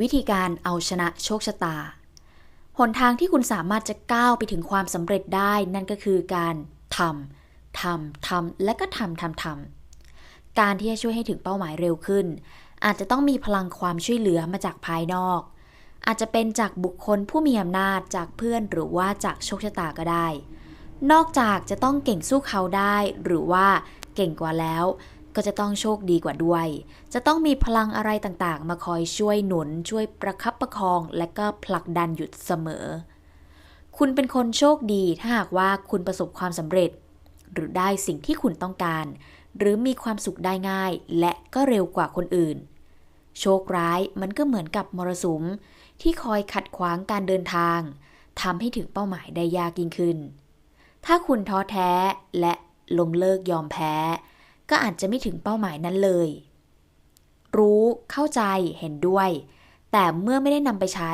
วิธีการเอาชนะโชคชะตา หนทางที่คุณสามารถจะก้าวไปถึงความสำเร็จได้นั่นก็คือการทำ ทำ ทำ และก็ทำ ทำ ทำ การที่จะช่วยให้ถึงเป้าหมายเร็วขึ้น อาจจะต้องมีพลังความช่วยเหลือมาจากภายนอก อาจจะเป็นจากบุคคลผู้มีอำนาจจากเพื่อนหรือว่าจากโชคชะตาก็ได้ นอกจากจะต้องเก่งสู้เขาได้หรือว่าเก่งกว่าแล้ว ก็จะต้องโชคดีกว่าด้วย จะต้องมีพลังอะไรต่างๆ มาคอยช่วยหนุน ช่วยประคับประคอง และก็ผลักดันหยุดเสมอ คุณเป็นคนโชคดีถ้าหากว่าคุณประสบความสำเร็จ หรือได้สิ่งที่คุณต้องการ หรือมีความสุขได้ง่าย และก็เร็วกว่าคนอื่น โชคร้ายมันก็เหมือนกับมรสุม ที่คอยขัดขวางการเดินทางทำให้ถึงเป้าหมายได้ยากยิ่งขึ้น ถ้าคุณท้อแท้และล้มเลิกยอมแพ้ ก็อาจจะไม่ถึงเป้าหมายนั้นเลย รู้เข้าใจเห็นด้วย แต่เมื่อไม่ได้นำไปใช้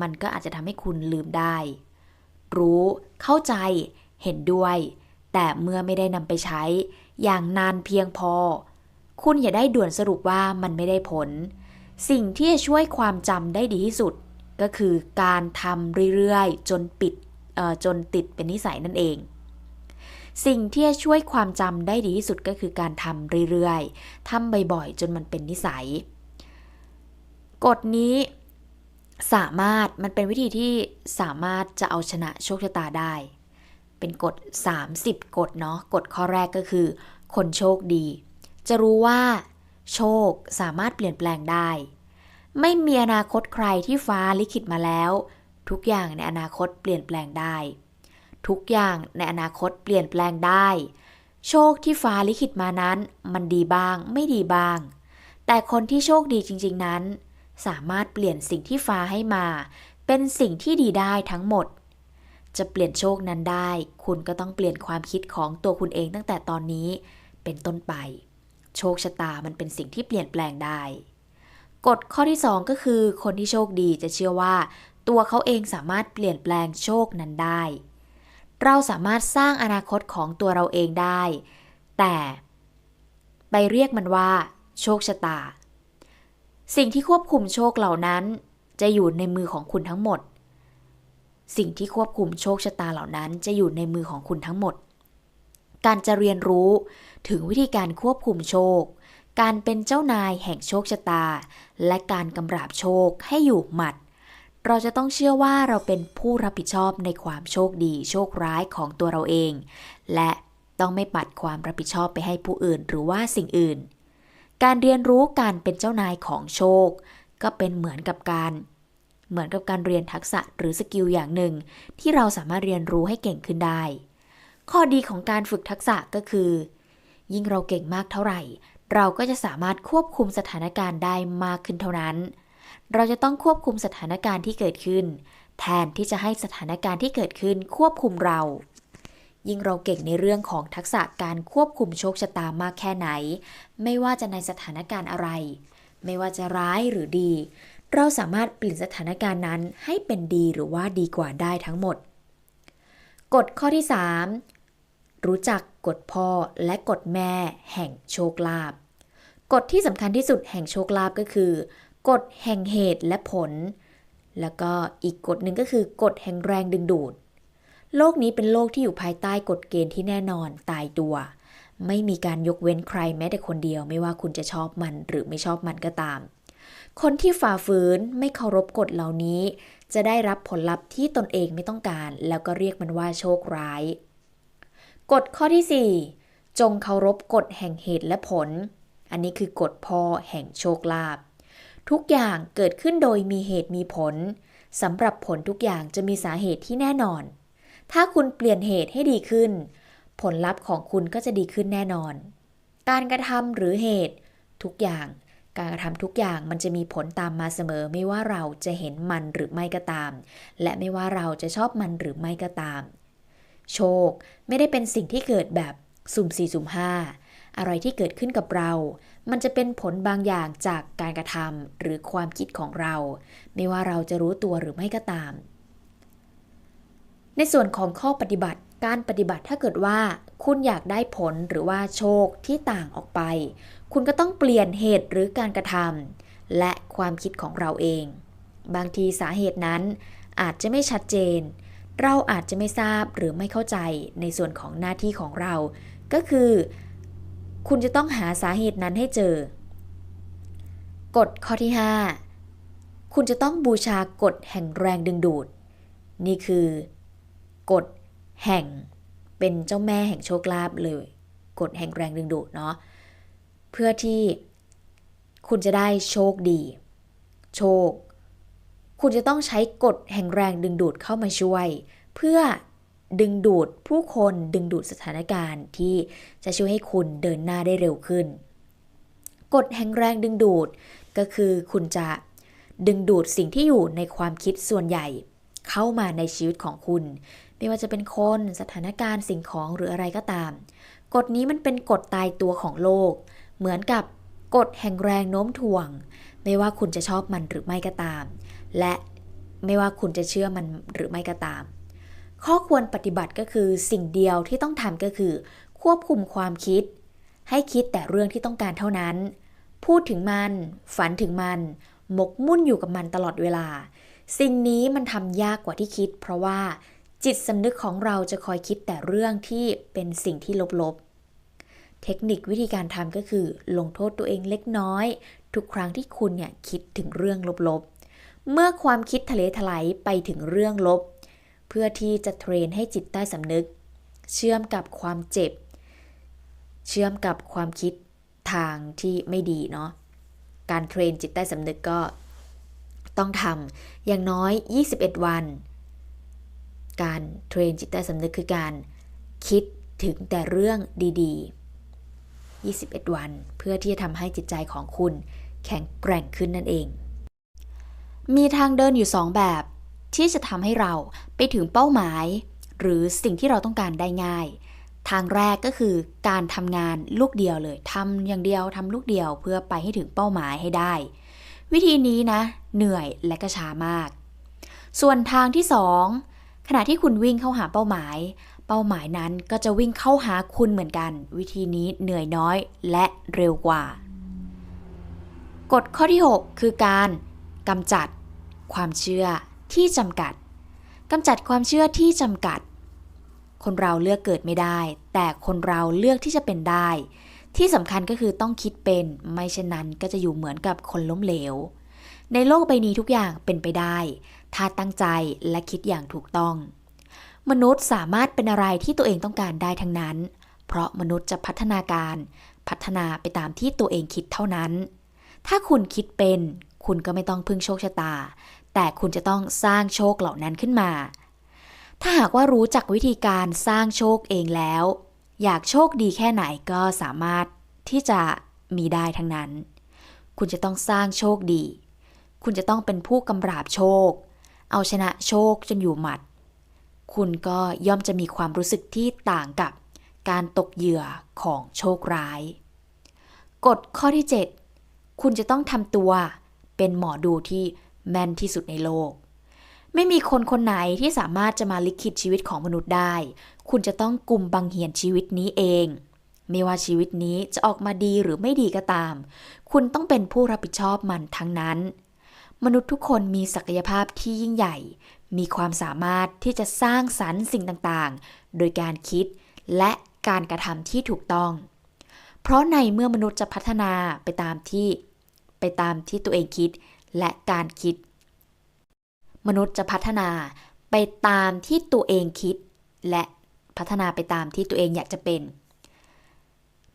มันก็อาจจะทำให้คุณลืมได้ รู้เข้าใจเห็นด้วย แต่เมื่อไม่ได้นำไปใช้ อย่างนานเพียงพอ คุณอย่าได้ด่วนสรุปว่ามันไม่ได้ผล สิ่งที่จะช่วยความจำได้ดีที่สุด ก็คือการทำเรื่อยๆ จนปิดจนติดเป็นนิสัยนั่นเอง สิ่งที่จะช่วยความจำได้ดีที่สุดก็คือการทำเรื่อยๆทำบ่อยๆ จนมันเป็นนิสัย กฎนี้สามารถมันเป็นวิธีที่สามารถจะเอาชนะโชคชะตาได้ เป็นกฎ 30 กฎเนาะกฎข้อแรกก็คือ คนโชคดี จะรู้ว่า โชคสามารถเปลี่ยนแปลงได้ ไม่มีอนาคตใครที่ฟ้าลิขิตมาแล้ว ทุกอย่างในอนาคตเปลี่ยนแปลงได้ ทุกอย่างในอนาคตเปลี่ยนแปลงได้ โชคที่ฟ้าลิขิตมานั้น มันดีบ้างไม่ดีบ้าง แต่คนที่โชคดีจริง ๆนั้น สามารถเปลี่ยนสิ่งที่ฟ้าให้มา เป็นสิ่งที่ดีได้ทั้งหมด จะเปลี่ยนโชคนั้นได้ คุณก็ต้องเปลี่ยนความคิดของตัวคุณเองตั้งแต่ตอนนี้ เป็นต้นไป โชคชะตามันเป็นสิ่งที่เปลี่ยนแปลงได้กฎข้อที่ 2 ก็คือ คนที่โชคดีจะเชื่อว่า ตัวเขาเองสามารถเปลี่ยนแปลงโชคนั้นได้ เราสามารถสร้างอนาคตของตัวเราเองได้ แต่ไปเรียกมันว่า โชคชะตา สิ่งที่ควบคุมโชคเหล่านั้นจะอยู่ในมือของคุณทั้งหมด สิ่งที่ควบคุมโชคชะตาเหล่านั้นจะอยู่ในมือของคุณทั้งหมด การจะเรียนรู้ถึงวิธีการควบคุมโชค การเป็นเจ้านายแห่งโชคชะตา และการกำราบโชคให้อยู่หมัด เราจะต้องเชื่อว่าเราเป็นผู้รับผิดชอบในความโชคดี โชคร้ายของตัวเราเอง และต้องไม่ปัดความรับผิดชอบไปให้ผู้อื่นหรือว่าสิ่งอื่น การเรียนรู้การเป็นเจ้านายของโชค ก็เป็นเหมือนกับการ เหมือนกับการเรียนทักษะหรือสกิลอย่างหนึ่ง ที่เราสามารถเรียนรู้ให้เก่งขึ้นได้ ข้อดีของการฝึกทักษะก็คือ ยิ่งเราเก่งมากเท่าไหร่ เราก็จะสามารถควบคุมสถานการณ์ได้มากขึ้นเท่านั้น เราจะต้องควบคุมสถานการณ์ที่เกิดขึ้น แทนที่จะให้สถานการณ์ที่เกิดขึ้นควบคุมเรา ยิ่งเราเก่งในเรื่องของทักษะการควบคุมโชคชะตามากแค่ไหน ไม่ว่าจะในสถานการณ์อะไร ไม่ว่าจะร้ายหรือดี เราสามารถเปลี่ยนสถานการณ์นั้นให้เป็นดีหรือว่าดีกว่าได้ทั้งหมด กฎข้อที่ 3 รู้จักกฎพ่อและกฎแม่ แห่งโชคลาภกฎที่สำคัญที่สุดแห่งโชคลาภก็คือ กฎแห่งเหตุและผล แล้วก็อีกกฎหนึ่งก็คือกฎแห่งแรงดึงดูด โลกนี้เป็นโลกที่อยู่ภายใต้กฎเกณฑ์ที่แน่นอนตายตัว ไม่มีการยกเว้นใครแม้แต่คนเดียวไม่ว่าคุณจะชอบมันหรือไม่ชอบมันก็ตาม คนที่ฝ่าฝืนไม่เคารพกฎเหล่านี้ จะได้รับผลลัพธ์ที่ตนเองไม่ต้องการ แล้วก็เรียกมันว่าโชคร้ายกฎข้อที่ 4 จงเคารพกฎแห่งเหตุและผล อันนี้คือกฎพ่อแห่งโชคลาภ ทุกอย่างเกิดขึ้นโดยมีเหตุมีผลสำหรับผลทุกอย่างจะมีสาเหตุที่แน่นอน ถ้าคุณเปลี่ยนเหตุให้ดีขึ้น ผลลัพธ์ของคุณก็จะดีขึ้นแน่นอน การกระทำหรือเหตุ ทุกอย่าง การกระทำทุกอย่างมันจะมีผลตามมาเสมอ ไม่ว่าเราจะเห็นมันหรือไม่ก็ตาม และไม่ว่าเราจะชอบมันหรือไม่ก็ตาม โชคไม่ได้เป็นสิ่งที่เกิดแบบสุ่มสี่สุ่มห้า อะไรที่เกิดขึ้นกับเรา มันจะเป็นผลบางอย่างจากการกระทำหรือความคิดของเรา ไม่ว่าเราจะรู้ตัวหรือไม่ก็ตาม ในส่วนของข้อปฏิบัติ การปฏิบัติถ้าเกิดว่า คุณอยากได้ผลหรือว่าโชคที่ต่างออกไป คุณก็ต้องเปลี่ยนเหตุหรือการกระทำและความคิดของเราเอง บางทีสาเหตุนั้นอาจจะไม่ชัดเจน เราอาจจะไม่ทราบหรือไม่เข้าใจในส่วนของหน้าที่ของเรา ก็คือ คุณจะต้องหาสาเหตุนั้นให้เจอ กฎข้อที่ 5 คุณจะต้องบูชากฎแห่งแรงดึงดูด นี่คือกฎแห่งเป็นเจ้าแม่แห่งโชคลาภเลย กฎแห่งแรงดึงดูดเนาะเพื่อที่คุณจะได้โชคดี โชค คุณจะต้องใช้กฎแห่งแรงดึงดูดเข้ามาช่วย เพื่อ ดึงดูดผู้คนดึงดูดสถานการณ์ที่จะช่วยให้คุณเดินหน้าได้เร็วขึ้น กฎแห่งแรงดึงดูดก็คือคุณจะดึงดูดสิ่งที่อยู่ในความคิดส่วนใหญ่ เข้ามาในชีวิตของคุณ ไม่ว่าจะเป็นคนสถานการณ์สิ่งของหรืออะไรก็ตาม กฎนี้มันเป็นกฎตายตัวของโลก เหมือนกับกฎแห่งแรงโน้มถ่วง ไม่ว่าคุณจะชอบมันหรือไม่ก็ตาม และไม่ว่าคุณจะเชื่อมันหรือไม่ก็ตาม ข้อควรปฏิบัติก็คือสิ่งเดียวที่ต้องทำก็คือ ควบคุมความคิด ให้คิดแต่เรื่องที่ต้องการเท่านั้น พูดถึงมัน ฝันถึงมัน หมกมุ่นอยู่กับมันตลอดเวลา สิ่งนี้มันทำยากกว่าที่คิด เพราะว่าจิตสำนึกของเราจะคอยคิดแต่เรื่องที่เป็นสิ่งที่ลบๆ เทคนิควิธีการทำก็คือ ลงโทษตัวเองเล็กน้อย ทุกครั้งที่คุณเนี่ยคิดถึงเรื่องลบๆ เมื่อความคิดทะเลถลายไปถึงเรื่องลบ เพื่อที่จะเทรนให้จิตใต้สำนึก เชื่อมกับความเจ็บ เชื่อมกับความคิดทางที่ไม่ดีเนาะการเทรนจิตใต้สำนึกก็ต้องทำอย่างน้อย 21 วัน การเทรนจิตใต้สำนึกคือการคิดถึงแต่เรื่องดีๆ 21 วัน เพื่อที่จะทำให้จิตใจของคุณแข็งแกร่งขึ้นนั่นเอง มีทางเดินอยู่ 2 แบบ ที่จะทำให้เราไปถึงเป้าหมาย หรือสิ่งที่เราต้องการได้ง่าย ทางแรกก็คือการทำงานลูกเดียวเลยทำอย่างเดียวทำลูกเดียวเพื่อไปให้ถึงเป้าหมายให้ได้ วิธีนี้นะ เหนื่อยและก็ช้ามาก ส่วนทางที่ 2 ขณะที่คุณวิ่งเข้าหาเป้าหมาย เป้าหมายนั้นก็จะวิ่งเข้าหาคุณเหมือนกัน วิธีนี้เหนื่อยน้อยและเร็วกว่ากฎข้อที่ 6 คือการกำจัดความเชื่อ ที่จำกัดกำจัดความเชื่อที่จำกัด คนเราเลือกเกิดไม่ได้ แต่คนเราเลือกที่จะเป็นได้ ที่สำคัญก็คือต้องคิดเป็น ไม่เช่นนั้นก็จะอยู่เหมือนกับคนล้มเหลว ในโลกใบนี้ทุกอย่างเป็นไปได้ ถ้าตั้งใจและคิดอย่างถูกต้อง มนุษย์สามารถเป็นอะไรที่ตัวเองต้องการได้ทั้งนั้น เพราะมนุษย์จะพัฒนาการ พัฒนาไปตามที่ตัวเองคิดเท่านั้น ถ้าคุณคิดเป็น คุณก็ไม่ต้องพึ่งโชคชะตา แต่คุณจะต้องสร้างโชคเหล่านั้นขึ้นมา ถ้าหากว่ารู้จักวิธีการสร้างโชคเองแล้ว อยากโชคดีแค่ไหนก็สามารถที่จะมีได้ทั้งนั้น คุณจะต้องสร้างโชคดี คุณจะต้องเป็นผู้กำราบโชค เอาชนะโชคจนอยู่หมัด คุณก็ย่อมจะมีความรู้สึกที่ต่างกับการตกเหยื่อของโชคร้าย กฎข้อที่ 7 คุณจะต้องทำตัวเป็นหมอดูที่ แม่นที่สุดในโลก ไม่มีคนคนไหนที่สามารถจะมาลิขิตชีวิตของมนุษย์ได้ คุณจะต้องกลุ่มบังเหียนชีวิตนี้เอง ไม่ว่าชีวิตนี้จะออกมาดีหรือไม่ดีก็ตาม คุณต้องเป็นผู้รับผิดชอบมันทั้งนั้น มนุษย์ทุกคนมีศักยภาพที่ยิ่งใหญ่ มีความสามารถที่จะสร้างสรรค์สิ่งต่างๆ โดยการคิดและการกระทำที่ถูกต้อง เพราะในเมื่อมนุษย์จะพัฒนาไปตามที่ ไปตามที่ตัวเองคิด และการคิด มนุษย์จะพัฒนาไปตามที่ตัวเองคิด และพัฒนาไปตามที่ตัวเองอยากจะเป็น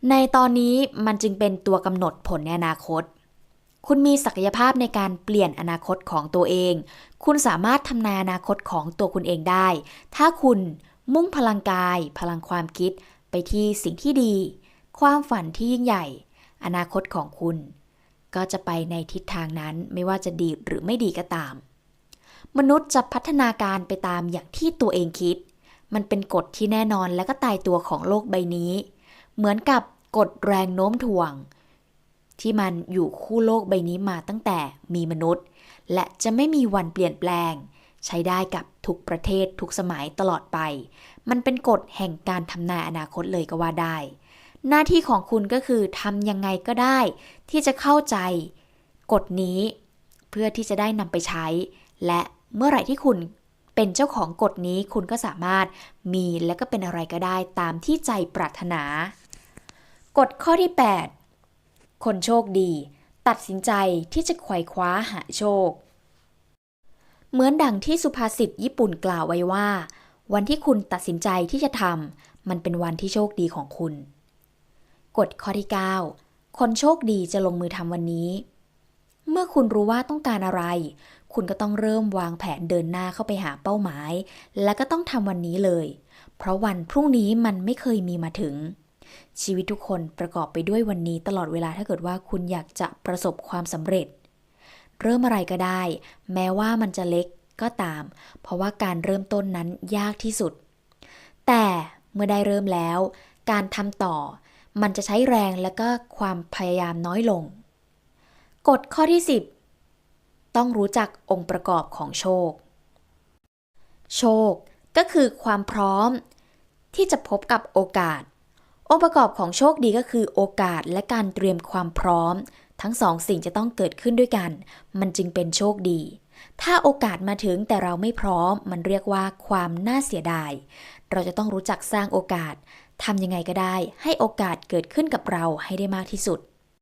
ในตอนนี้มันจึงเป็นตัวกำหนดผลในอนาคต คุณมีศักยภาพในการเปลี่ยนอนาคตของตัวเอง คุณสามารถทำนายอนาคตของตัวคุณเองได้ ถ้าคุณมุ่งพลังกาย พลังความคิดไปที่สิ่งที่ดี ความฝันที่ยิ่งใหญ่ อนาคตของคุณ ก็จะไปในทิศทางนั้นไม่ว่าจะดีหรือไม่ดีก็ตาม มนุษย์จะพัฒนาการไปตามอย่างที่ตัวเองคิด มันเป็นกฎที่แน่นอนและก็ตายตัวของโลกใบนี้ เหมือนกับกฎแรงโน้มถ่วง ที่มันอยู่คู่โลกใบนี้มาตั้งแต่มีมนุษย์ และจะไม่มีวันเปลี่ยนแปลง ใช้ได้กับทุกประเทศทุกสมัยตลอดไป มันเป็นกฎแห่งการทำนายอนาคตเลยก็ว่าได้ หน้าที่ของคุณก็คือทำยังไงก็ได้ ที่จะเข้าใจกฎนี้ เพื่อที่จะได้นำไปใช้ และเมื่อไหร่ที่คุณเป็นเจ้าของกฎนี้คุณก็สามารถมีและก็เป็นอะไรก็ได้ตามที่ใจปรารถนา กฎข้อที่ 8 คนโชคดี ตัดสินใจที่จะไขว่คว้าหาโชค เหมือนดังที่สุภาษิตญี่ปุ่นกล่าวไว้ว่า วันที่คุณตัดสินใจที่จะทำมันเป็นวันที่โชคดีของคุณ กฎข้อที่ 9 คนโชคดีจะลงมือทำวันนี้ เมื่อคุณรู้ว่าต้องการอะไร คุณก็ต้องเริ่มวางแผนเดินหน้าเข้าไปหาเป้าหมาย และก็ต้องทำวันนี้เลย เพราะวันพรุ่งนี้มันไม่เคยมีมาถึง ชีวิตทุกคนประกอบไปด้วยวันนี้ตลอดเวลาถ้าเกิดว่าคุณอยากจะประสบความสำเร็จ เริ่มอะไรก็ได้ แม้ว่ามันจะเล็กก็ตาม เพราะว่าการเริ่มต้นนั้นยากที่สุด แต่เมื่อได้เริ่มแล้ว การทำต่อ มันจะใช้แรงและก็ความพยายามน้อยลง กฎข้อที่ 10 ต้องรู้จักองค์ประกอบของโชค โชคก็คือความพร้อม ที่จะพบกับโอกาส องค์ประกอบของโชคดีก็คือโอกาสและการเตรียมความพร้อม ทั้งสองสิ่งจะต้องเกิดขึ้นด้วยกัน มันจึงเป็นโชคดีถ้าโอกาสมาถึงแต่เราไม่พร้อม มันเรียกว่าความน่าเสียดาย เราจะต้องรู้จักสร้างโอกาส ทำยังไงก็ได้ให้โอกาสเกิดขึ้นกับเราให้ได้มากที่สุด